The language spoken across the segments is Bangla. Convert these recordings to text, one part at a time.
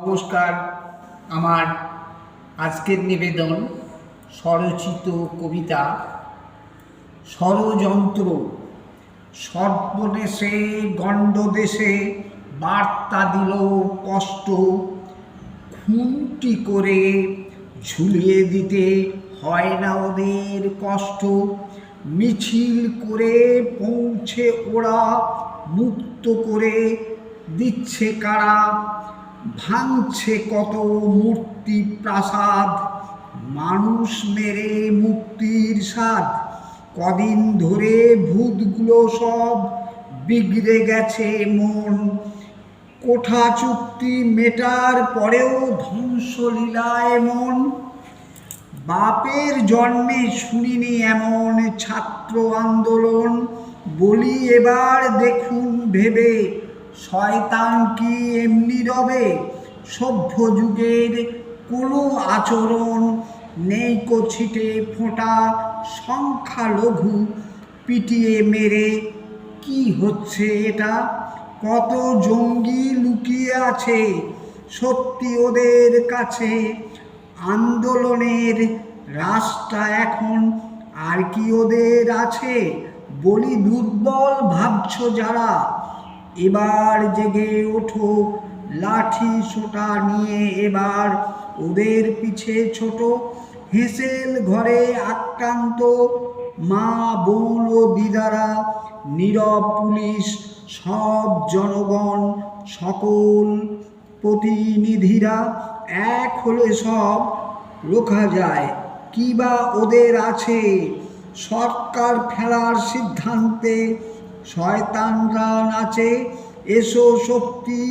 নমস্কার। আমার আজকের নিবেদন স্বরচিত কবিতা ষড়যন্ত্র। সর্বদেশে গণ্ডদেশে বার্তা দিল কষ্ট। খুনটি করে ঝুলিয়ে দিতে হয় না ওদের কষ্ট। মিছিল করে পৌঁছে ওরা মুক্ত করে দিচ্ছে কারা? ভাঙছে কত মূর্তি প্রাসাদ। মানুষ মেরে মুক্তির স্বাদ। কদিন ধরে ভূতগুলো সব বিগড়ে গেছে মন। কোঠা চুক্তি মেটার পরেও ধ্বংসলীলা এমন বাপের জন্মে শুনিনি এমন ছাত্র আন্দোলন। বলি এবার দেখুন ভেবে শয়তান কি এমনি রবে? সভ্য যুগের কোনো আচরণ নেই কো ছিটে ফোঁটা সংখ্যালঘু পিটিয়ে মেরে। কি হচ্ছে এটা? কত জঙ্গি লুকিয়ে আছে সত্যি ওদের কাছে। আন্দোলনের রাস্তা এখন আর কি ওদের আছে? বলি দুর্বল ভাবছ যারা? এবার জেগে ওঠো, লাঠি সোটা নিয়ে এবার ওদের পিছে ছোট। হেসেল ঘরে আক্রান্ত মা ও দিদারা, নীরব পুলিশ, সব জনগণ, সকল প্রতিনিধিরা এক হলে সব রোখা যায়। কি বা ওদের আছে? সরকার ফেলার সিদ্ধান্তে শয়তানরা নাচে, এসো শক্তি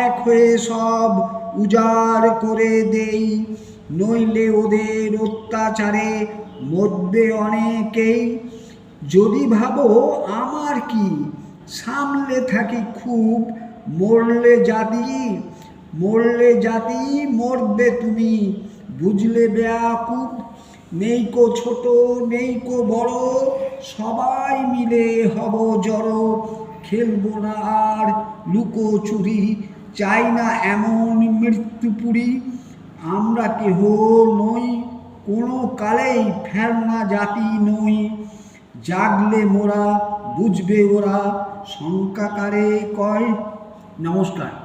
এক হয়ে সব উজাড় করে দেই। নইলে ওদের অত্যাচারে মধ্যে অনেকেই। যদি ভাবো আমার কি, সামলে থাকি খুব, মরলে জাতি মরলে জাতি মরবে তুমি, বুঝলে বেয়াকুব নেই কো ছোট, নেই কো বড়, সবাই মিলে হব জড়ো। খেলব না আর লুকো চুরি, চাই না এমন মৃত্যুপুরি আমরা কেহ নই, কোনো কালেই ফেলনা জাতি নই। জাগলে মোরা, বুঝবে ওরা, শঙ্কাকারে কয়। নমস্কার।